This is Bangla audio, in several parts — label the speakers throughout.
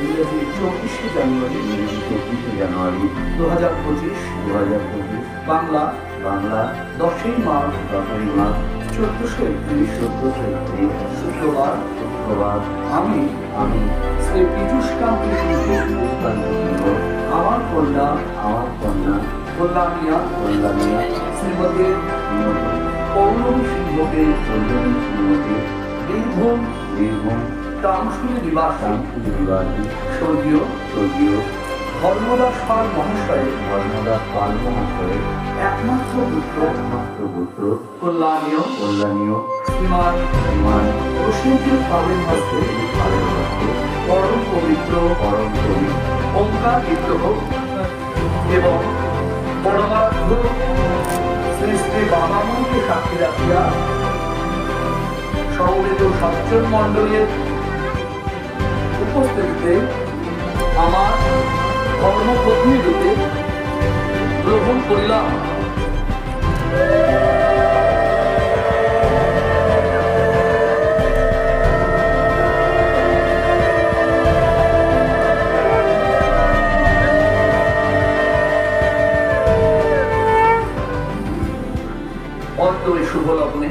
Speaker 1: ইংরেজি চব্বিশে জানুয়ারি
Speaker 2: ইংরেজি চব্বিশে জানুয়ারি
Speaker 1: দু হাজার পঁচিশ
Speaker 2: দু হাজার পঁচিশ
Speaker 1: বাংলা
Speaker 2: বাংলা
Speaker 1: দশই মার্চ
Speaker 2: দশই মাস
Speaker 1: চোদ্দশো একত্রিশ
Speaker 2: চোদ্দশো একত্রিশ
Speaker 1: শুক্রবার
Speaker 2: শুক্রবার
Speaker 1: আমি
Speaker 2: আমি
Speaker 1: শ্রী পীযুষ কান্তি আমার কন্যা
Speaker 2: আমার কন্যা
Speaker 1: কল্যাণিয়া
Speaker 2: কল্যাণিয়া
Speaker 1: শ্রীমতী পৌলমী সিংহকে
Speaker 2: চন্দ্রনী শ্রীমতী
Speaker 1: বীরভূম
Speaker 2: বীরভূম
Speaker 1: টামশুলি নিবাসী স্বর্গীয়
Speaker 2: স্বর্গীয়
Speaker 1: ধর্মদাস পাল মহাশয়ের
Speaker 2: ধর্মদাস পাল মহাশয়ের
Speaker 1: একমাত্র পুত্র
Speaker 2: একমাত্র পুত্র
Speaker 1: কল্যাণীয়
Speaker 2: কল্যাণীয়
Speaker 1: শ্রীমান
Speaker 2: শ্রীমান
Speaker 1: প্রসেনজিৎ পালের হস্তে
Speaker 2: পালের হস্তে
Speaker 1: পরম পবিত্র
Speaker 2: পরম কবি
Speaker 1: ওঙ্কার বিগ্রহ এবং পরমার্থ শ্রী শ্রী বামামণিকে সাক্ষী রাখিয়া সমবেত সজ্জন মণ্ডলের উপস্থিতিতে আমার কর্মপত্নী রূপে গ্রহণ করিলাম। শুভ লগ্নে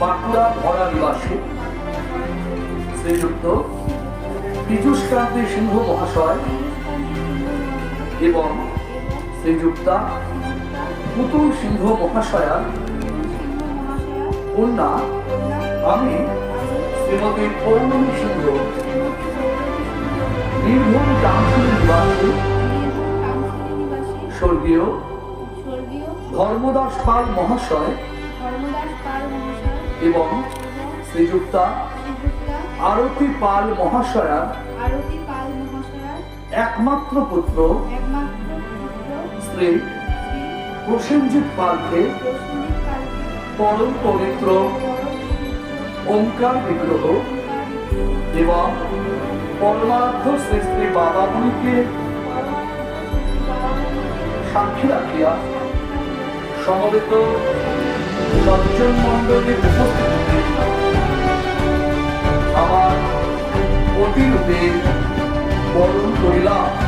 Speaker 1: বাঁকুড়া ভরা নিবাসী শ্রীযুক্ত পীযুষ কান্তি সিংহ মহাশয় এবং শ্রীযুক্তা পুতুল সিংহ মহাশয়া কন্যা আমি শ্রীমতী পৌর্ণমী সিংহ বীরভূম টাউনশিপ নিবাসী স্বর্গীয় ধর্মদাস পাল মহাশয় এবং শ্রীযুক্তা আরতি পাল মহাশয়া।
Speaker 3: আরতি পাল
Speaker 1: একমাত্র পুত্র।
Speaker 3: একমাত্র পুত্র।
Speaker 1: শ্রী প্রসেনজিৎ পালকে। পরম পবিত্র। ওঙ্কার বিগ্রহ। এবং পরমার্থ শ্রী শ্রী বাবা বাবামণিকে সাক্ষী রাখিয়া সমবেত সজ্জন মণ্ডলীর উপস্থিতিতে বরণ করিলাম